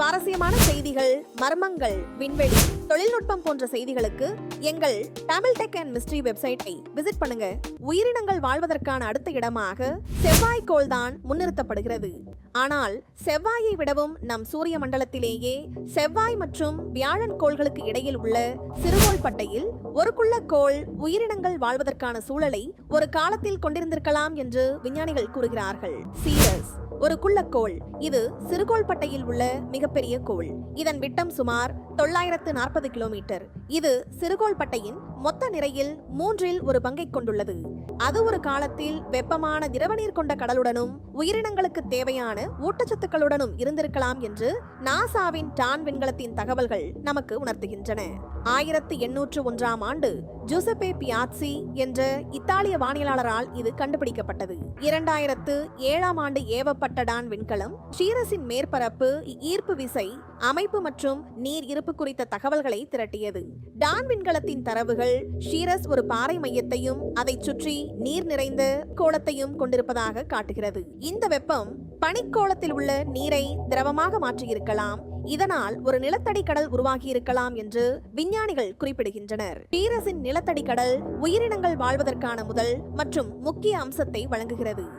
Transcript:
சுவாரஸ்யமான செய்திகள் மர்மங்கள் விண்வெளி தொழில்நுட்பம் போன்ற செய்திகளுக்கு எங்கள் தமிழ் டெக் அண்ட் மிஸ்ட்ரி வெப்சைட்டை விசிட் பண்ணுங்க. உயிரினங்கள் வாழ்வதற்கான அடுத்த இடமாக செவ்வாய்க்கோள் தான் முன்னிறுத்தப்படுகிறது. ஆனால் செவ்வாயை விடவும் நம் சூரிய மண்டலத்திலேயே செவ்வாய் மற்றும் வியாழன் கோள்களுக்கு இடையில் உள்ள சிறுகோள் பட்டையில் ஒரு குள்ள கோள் உயிரினங்கள் வாழ்வதற்கான சூழலை ஒரு காலத்தில் கொண்டிருந்திருக்கலாம் என்று விஞ்ஞானிகள் கூறுகிறார்கள். சீரஸ் ஒரு குள்ளக்கோள் இது சிறுகோள் பட்டையில் உள்ள மிகப்பெரிய கோள். இதன் விட்டம் சுமார் தொள்ளாயிரத்து நாற்பது கிலோமீட்டர். இது சிறுகோள்பட்டையின் மொத்த நிறையில் மூன்றில் ஒரு பங்கை கொண்டுள்ளது. அது ஒரு காலத்தில் வெப்பமான திரவநீர் கொண்ட கடலுடனும் உயிரினங்களுக்கு தேவையான ஊட்டச்சத்துக்களுடனும் இருந்திருக்கலாம் என்று நாசாவின் டான் விண்கலத்தின் தகவல்கள் நமக்கு உணர்த்துகின்றன. ஆயிரத்து எண்ணூற்று ஒன்றாம் ஆண்டு ஜூசப்பே பியாட்சி என்ற இத்தாலிய வானியலாளரால் இது கண்டுபிடிக்கப்பட்டது. இரண்டாயிரத்து ஏழாம் ஆண்டு ஏவப்பட்ட டான் விண்கலம் ஷீரஸின் மேற்பரப்பு ஈர்ப்பு விசை அமைப்பு மற்றும் நீர் இருப்பு குறித்த தகவல்களை திரட்டியது. டான் விண்கலத்தின் தரவுகள் ஷீரஸ் ஒரு பாறை மையத்தையும் அதைச் சுற்றி நீர் நிறைந்த கோலத்தையும் கொண்டிருப்பதாக காட்டுகிறது. இந்த வெப்பம் பனிக்கோளத்தில் உள்ள நீரை திரவமாக மாற்றியிருக்கலாம். இதனால் ஒரு நிலத்தடி கடல் உருவாகியிருக்கலாம் என்று விஞ்ஞானிகள் குறிப்பிடுகின்றனர். பீரஸின் நிலத்தடி கடல் உயிரினங்கள் வாழ்வதற்கான முதல் மற்றும் முக்கிய அம்சத்தை வழங்குகிறது.